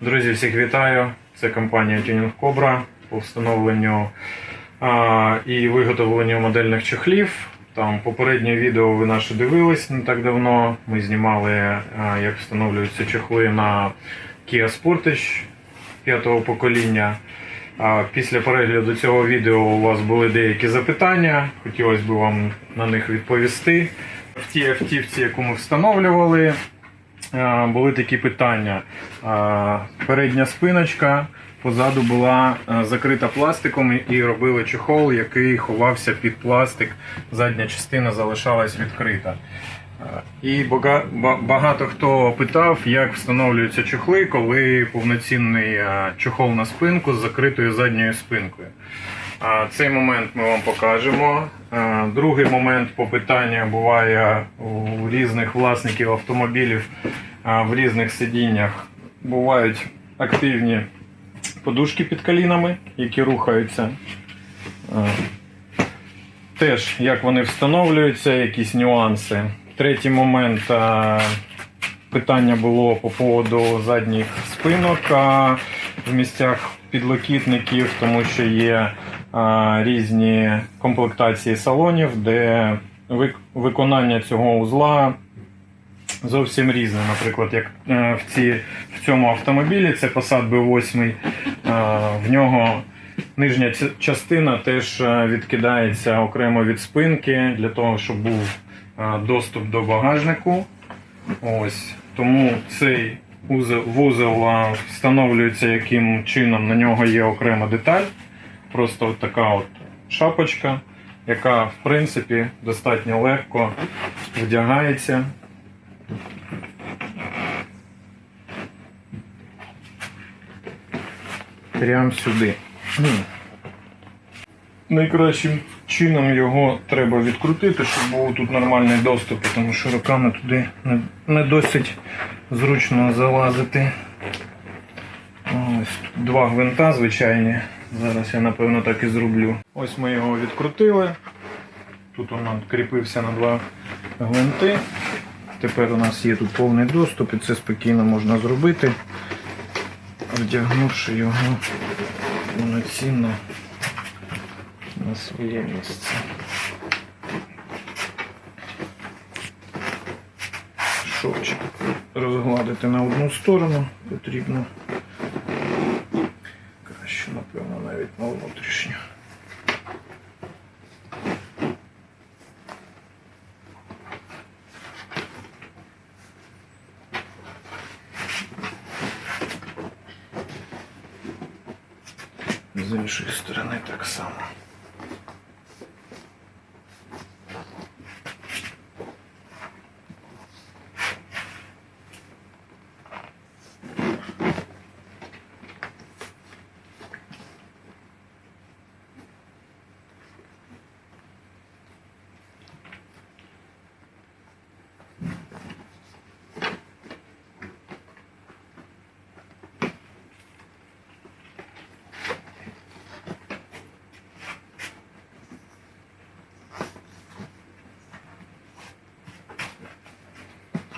Друзі, всіх вітаю! Це компанія Tuning Cobra по встановленню а, і виготовленню модельних чохлів. Там попереднє відео ви наше дивились не так давно. Ми знімали, а, як встановлюються чохли на Kia Sportage п'ятого покоління. А Після перегляду цього відео у вас були деякі запитання. Хотілося б вам на них відповісти. В тій автівці, яку ми встановлювали, були такі питання. Е, Передня спиночка позаду була е, закрита пластиком і робили чохол, який ховався під пластик. Задня частина залишалась відкрита. Е, І багато хто питав, як встановлюються чохли, коли повноцінний е, чохол на спинку з закритою задньою спинкою. Цей момент ми вам покажемо. Другий момент по питанню буває у різних власників автомобілів в різних сидіннях. Бувають активні подушки під колінами, які рухаються. Теж як вони встановлюються, якісь нюанси. Третій момент. Питання було по поводу задніх спинок в місцях підлокітників, тому що є різні комплектації салонів, де виконання цього узла зовсім різне. Наприклад, як е, в, ці, в цьому автомобілі це Passat B8, в нього нижня частина теж е, відкидається окремо від спинки для того, щоб був доступ до багажнику. Ось тому цей вузол встановлюється яким чином. На нього є окрема деталь. Просто от така от шапочка, яка в принципі достатньо легко вдягається. Прямо сюди. Найкращим чином його треба відкрутити, щоб був тут нормальний доступ, тому що руками туди не, досить зручно залазити. Ось два гвинта звичайні. Зараз я напевно так і зроблю. Ось ми його відкрутили. Тут він кріпився на два гвинти. Тепер у нас є тут повний доступ і це спокійно можна зробити, вдягнувши його повноцінно на своє місце. Шовчик розгладити на одну сторону потрібно. Напевно, на внутрішню. З іншої сторони так само.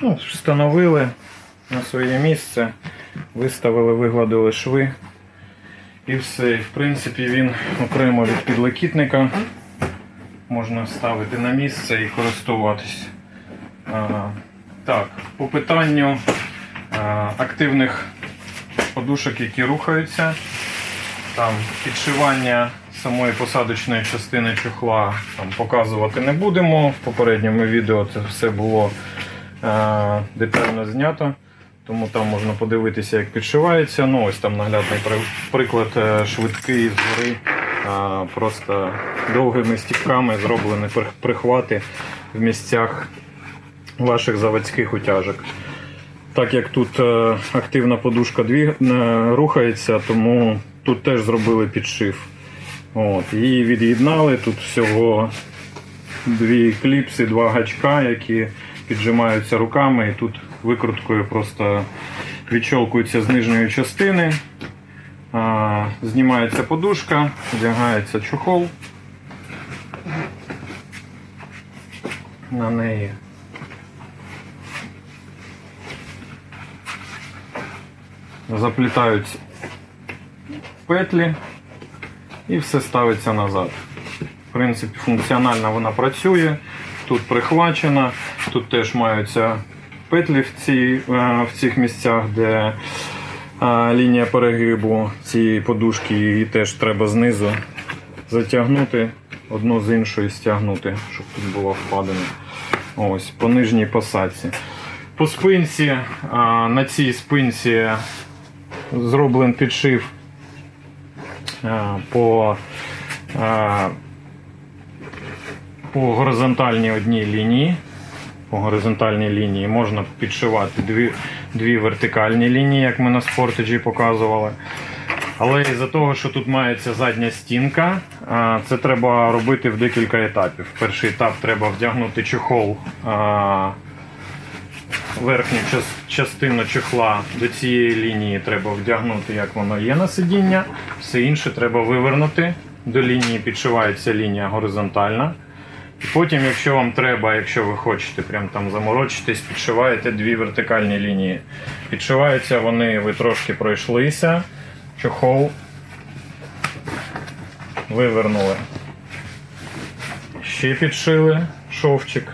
Ну, встановили на своє місце, виставили, вигладили шви. І все. В принципі, він окремо від підлокітника можна ставити на місце і користуватись. Так, по питанню активних подушок, які рухаються. Там підшивання самої посадочної частини чохла там, показувати не будемо. В попередньому відео це все було детально знято. Тому там можна подивитися, як підшивається. Ну, ось там наглядний приклад е, швидкий згори. Просто довгими стіпками зроблені прихвати в місцях ваших заводських утяжок. Так як тут е, активна подушка е, рухається, тому тут теж зробили підшив. От, її від'єднали. Тут всього дві кліпси, два гачка, які піджимаються руками, і тут викруткою просто відщолкуються з нижньої частини. Знімається подушка, вдягається чохол. На неї заплітаються петлі і все ставиться назад. В принципі, функціонально вона працює. Тут прихвачена, тут теж маються петлі в, цій, е, в цих місцях, де е, лінія перегибу цієї подушки, її теж треба знизу затягнути, одну з іншої стягнути, щоб тут була впадина. Ось, по нижній посадці. По спинці, на цій спинці зроблений підшив по, по горизонтальній одній лінії. По горизонтальній лінії можна підшивати дві, дві вертикальні лінії, як ми на спортеджі показували. Але із-за того, що тут мається задня стінка, це треба робити в декілька етапів. Перший етап треба вдягнути чехол, верхню частину чехла до цієї лінії треба вдягнути, як воно є на сидіння. Все інше треба вивернути. До лінії підшивається лінія горизонтальна. І потім, якщо вам треба, якщо ви хочете прям там заморочитись, підшиваєте дві вертикальні лінії. Підшиваються вони, ви трошки пройшлися, чохол вивернули. Ще підшили шовчик.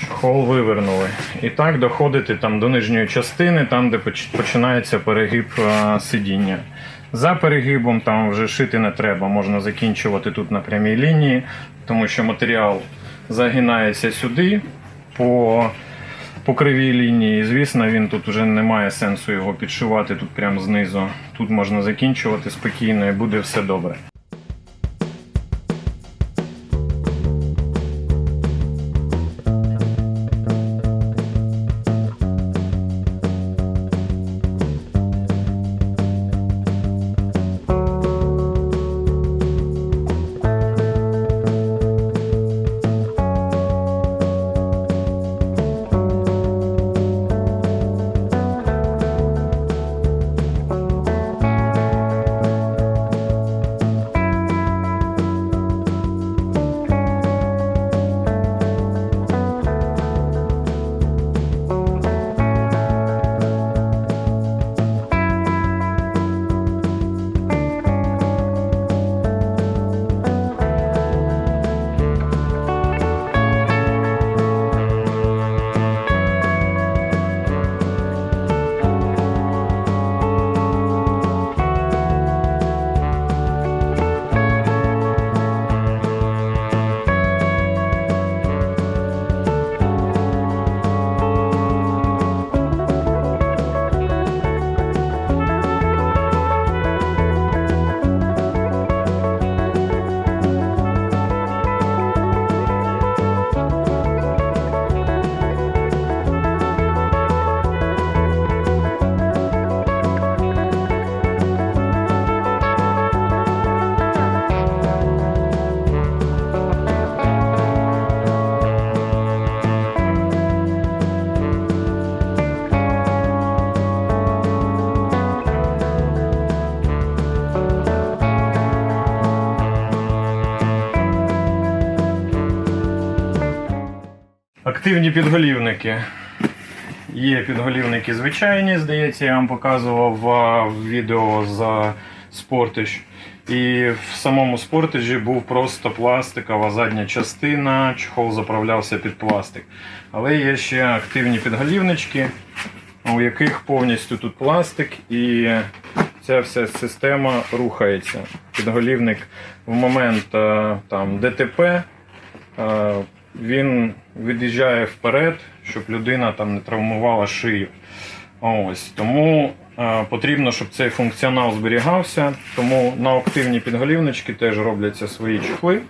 Чохол вивернули. І так доходити там до нижньої частини, там, де починається перегиб сидіння. За перегибом там вже шити не треба, можна закінчувати тут на прямій лінії, тому що матеріал загинається сюди по, по кривій лінії. Звісно, він тут вже не має сенсу його підшивати тут прямо знизу. Тут можна закінчувати спокійно і буде все добре. Активні підголівники. Є підголівники звичайні, здається, я вам показував в відео за спортич. І в самому спортежі був просто пластикова задня частина, чохол заправлявся під пластик. Але є ще активні підголівнички, у яких повністю тут пластик і ця вся система рухається. Підголівник в момент е, там, ДТП е, він від'їжджає вперед, щоб людина там не травмувала шию. Ось тому е, потрібно, щоб цей функціонал зберігався. Тому на активні підголівнички теж робляться свої чохли,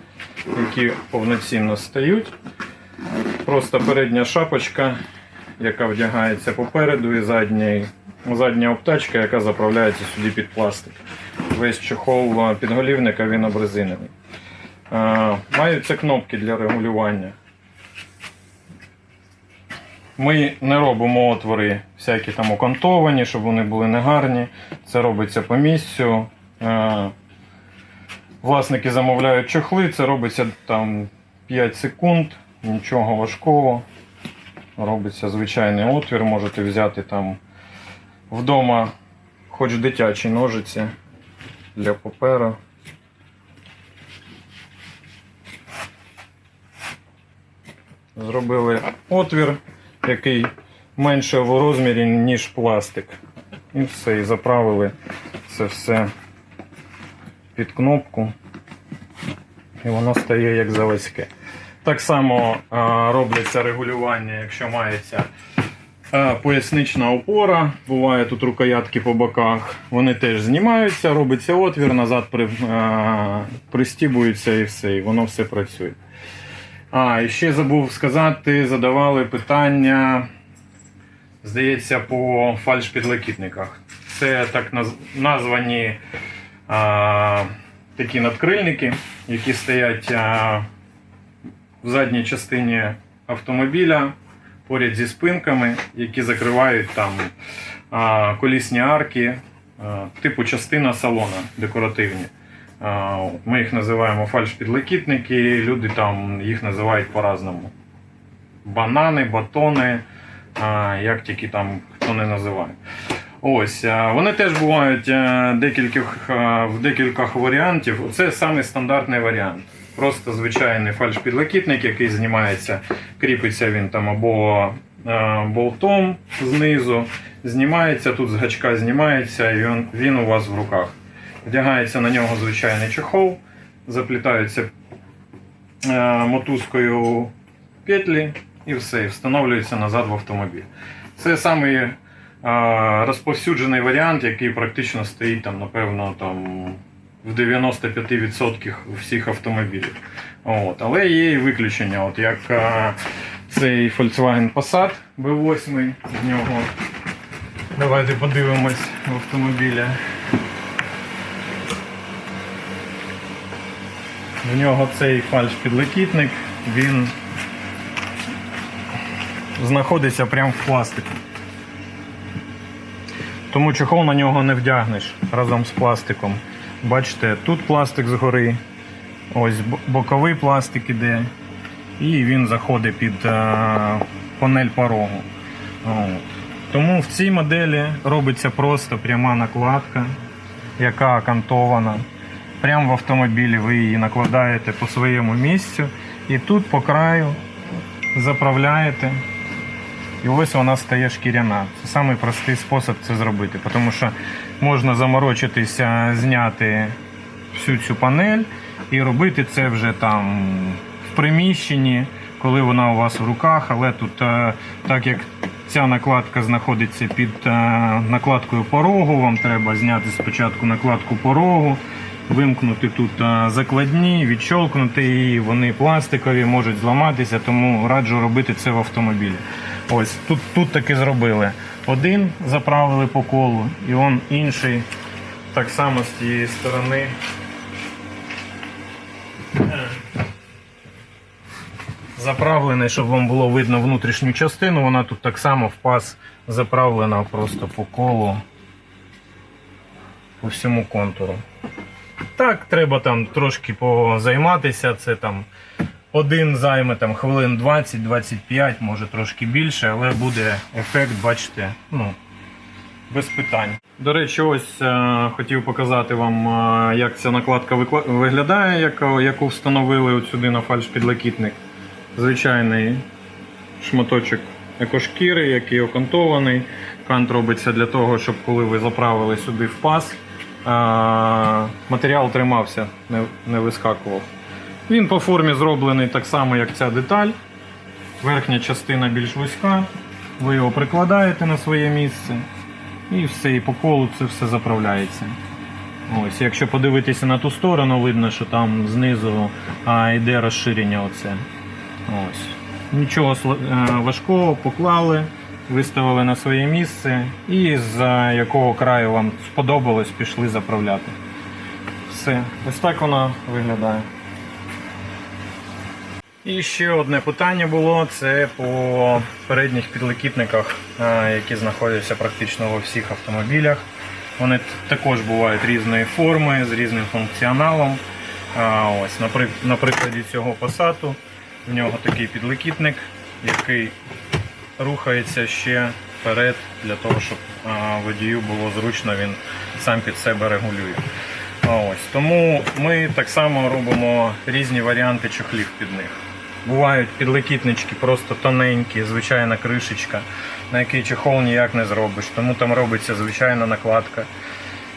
які повноцінно стають. Просто передня шапочка, яка вдягається попереду, і задній, задня обтачка, яка заправляється сюди під пластик. Весь чохол е, підголівника він обрезинений. Е, Маються кнопки для регулювання. Ми не робимо отвори всякі там окантовані, щоб вони були негарні. Це робиться по місцю. Е, Власники замовляють чохли, це робиться там 5 секунд, нічого важкого. Робиться звичайний отвір, можете взяти там вдома хоч дитячі ножиці для паперу. Зробили отвір, який менше в розмірі, ніж пластик. І все, і заправили це все під кнопку. І воно стає як заводське. Так само робляться регулювання, якщо мається пояснична опора, буває тут рукоятки по боках. Вони теж знімаються, робиться отвір, назад пристібується і все, і воно все працює. А, і ще забув сказати, задавали питання, здається, по фальшпідлокітниках. Це так названі а, такі надкрильники, які стоять а, в задній частині автомобіля поряд зі спинками, які закривають там а, колісні арки, а, типу частина салона декоративні. Ми їх називаємо фальшпідлокітники, люди там їх називають по-разному. Банани, батони, як тільки там хто не називає. Ось, вони теж бувають е, декількох, е, в декількох варіантів. Це самий стандартний варіант. Просто звичайний фальшпідлокітник, який знімається, кріпиться він там або е, болтом знизу, знімається, тут з гачка знімається, і він, він у вас в руках. Вдягається на нього звичайний чехол, заплітаються е, мотузкою петлі і все, і встановлюється назад в автомобіль. Це самий е, розповсюджений варіант, який практично стоїть там, напевно, там в 95% всіх автомобілів. От. Але є і виключення, от як е, цей Volkswagen Passat B8 з нього. Давайте подивимось в автомобілі. В нього цей фальш-підлокітник, він знаходиться прямо в пластику. Тому чохол на нього не вдягнеш разом з пластиком. Бачите, тут пластик згори, ось боковий пластик іде, і він заходить під е, панель порогу. От. Тому в цій моделі робиться просто пряма накладка, яка окантована. Прямо в автомобілі ви її накладаєте по своєму місцю і тут по краю заправляєте. І ось вона стає шкіряна. Це самий простий спосіб це зробити, тому що можна заморочитися, зняти всю цю панель і робити це вже там в приміщенні, коли вона у вас в руках, але тут, е, так як ця накладка знаходиться під е, накладкою порогу, вам треба зняти спочатку накладку порогу, вимкнути тут е, закладні, відщолкнути її, вони пластикові, можуть зламатися, тому раджу робити це в автомобілі. Ось тут, тут таки зробили. Один заправили по колу, і он інший так само з тієї сторони. Заправлений, щоб вам було видно внутрішню частину, вона тут так само в паз заправлена просто по колу, по всьому контуру. Так, треба там трошки позайматися, це там один займе там хвилин 20-25, може трошки більше, але буде ефект, бачите, ну, без питань. До речі, ось е, хотів показати вам, е, як ця накладка виглядає, яку, яку встановили сюди на фальш-підлокітник. Звичайний шматочок екошкіри, який окантований. Кант робиться для того, щоб коли ви заправили сюди в паз, е, матеріал тримався, не, не вискакував. Він по формі зроблений так само, як ця деталь. Верхня частина більш вузька. Ви його прикладаєте на своє місце. І все, і по колу це все заправляється. Ось, якщо подивитися на ту сторону, видно, що там знизу а, йде розширення. Оце. Ось. Нічого е, важкого, поклали, виставили на своє місце і з якого краю вам сподобалось, пішли заправляти. Все, ось так воно виглядає. І ще одне питання було: це по передніх підлокітниках, які знаходяться практично во всіх автомобілях. Вони також бувають різної форми, з різним функціоналом. Ось, на, прикладі цього посаду в нього такий підлокітник, який рухається ще вперед, для того, щоб водію було зручно, він сам під себе регулює. Ось. Тому ми так само робимо різні варіанти чохлів під них. Бувають підлокітнички просто тоненькі, звичайна кришечка, на який чехол ніяк не зробиш. Тому там робиться звичайна накладка,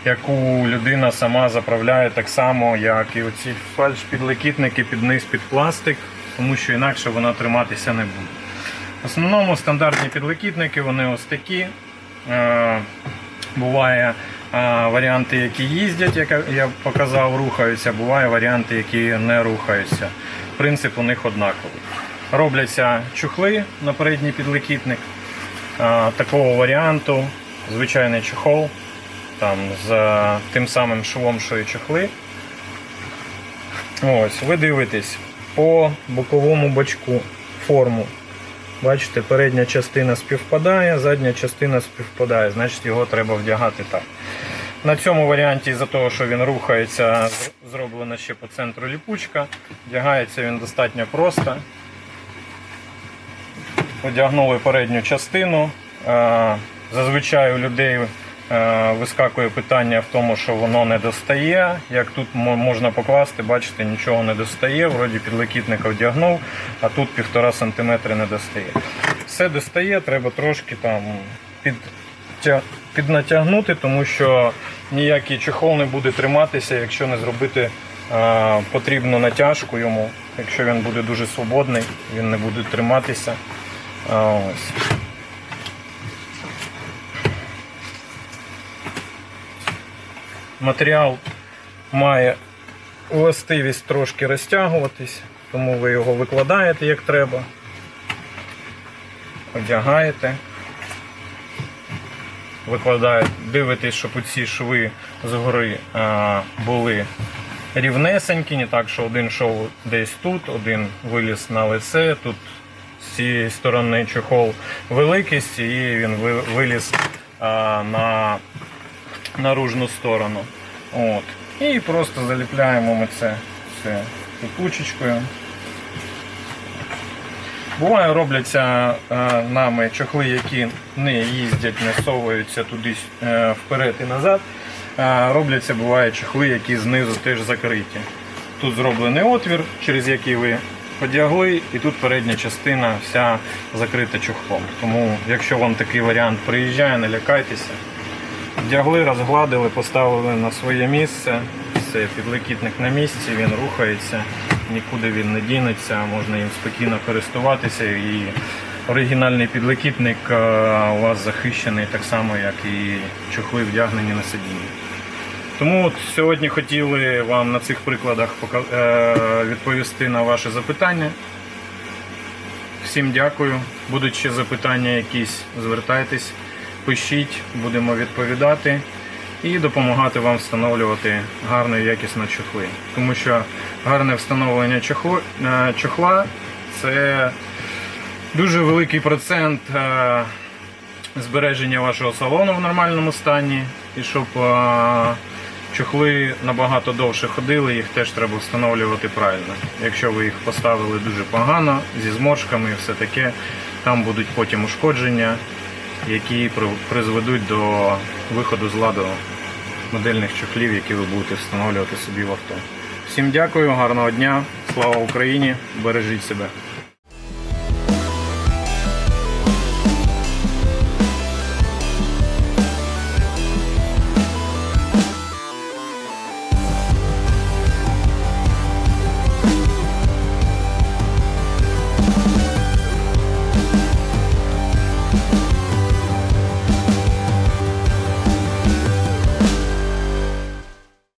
яку людина сама заправляє так само, як і оці фальш-підлокітники під низ під пластик, тому що інакше вона триматися не буде. В основному стандартні підлокітники, вони ось такі. Е, Буває е, варіанти, які їздять, як я показав, рухаються, буває варіанти, які не рухаються. Принцип у них однаковий. Робляться чухли на передній підлокітник. Е, Такого варіанту, звичайний чехол, там, з тим самим швом, що і чохли. Ось, ви дивитесь по боковому бачку форму. Бачите, передня частина співпадає, задня частина співпадає, значить його треба вдягати так. На цьому варіанті, за того, що він рухається, зроблена ще по центру ліпучка. Вдягається він достатньо просто. Одягнули передню частину. Е, Зазвичай у людей вискакує питання в тому, що воно не достає. Як тут можна покласти, бачите, нічого не достає. Вроді підлокітника вдягнув, а тут півтора сантиметри не достає. Все достає, треба трошки там під, піднатягнути, тому що ніякий чехол не буде триматися, якщо не зробити е, потрібну натяжку йому. Якщо він буде дуже свободний, він не буде триматися. А, Ось. Матеріал має властивість трошки розтягуватись, тому ви його викладаєте як треба, одягаєте, викладаєте, дивитесь, щоб ці шви згори а, були рівнесенькі, не так, що один шов десь тут, один виліз на лице, тут з цієї сторони чохол великий, з цієї він виліз а, на наружну сторону. От. І просто заліпляємо ми це все липучечкою. Буває, робляться е, нами чохли, які не їздять, не совуються туди е, вперед і назад. Е, робляться буває чохли, які знизу теж закриті. Тут зроблений отвір, через який ви подягли, і тут передня частина вся закрита чохлом. Тому, якщо вам такий варіант приїжджає, не лякайтеся. Вдягли, розгладили, поставили на своє місце. Все, підлокітник на місці, він рухається, нікуди він не дінеться, можна їм спокійно користуватися. І оригінальний підлокітник е, у вас захищений так само, як і чохли вдягнені на сидіння. Тому от сьогодні хотіли вам на цих прикладах е, відповісти на ваші запитання. Всім дякую. Будуть ще запитання якісь, звертайтесь, пишіть, будемо відповідати і допомагати вам встановлювати гарно і якісно чохли. Тому що гарне встановлення е, чохла це дуже великий процент е, збереження вашого салону в нормальному стані. І щоб е, чохли набагато довше ходили, їх теж треба встановлювати правильно. Якщо ви їх поставили дуже погано, зі зморшками і все таке, там будуть потім ушкодження, які призведуть до виходу з ладу модельних чохлів, які ви будете встановлювати собі в авто. Всім дякую, гарного дня, слава Україні, бережіть себе.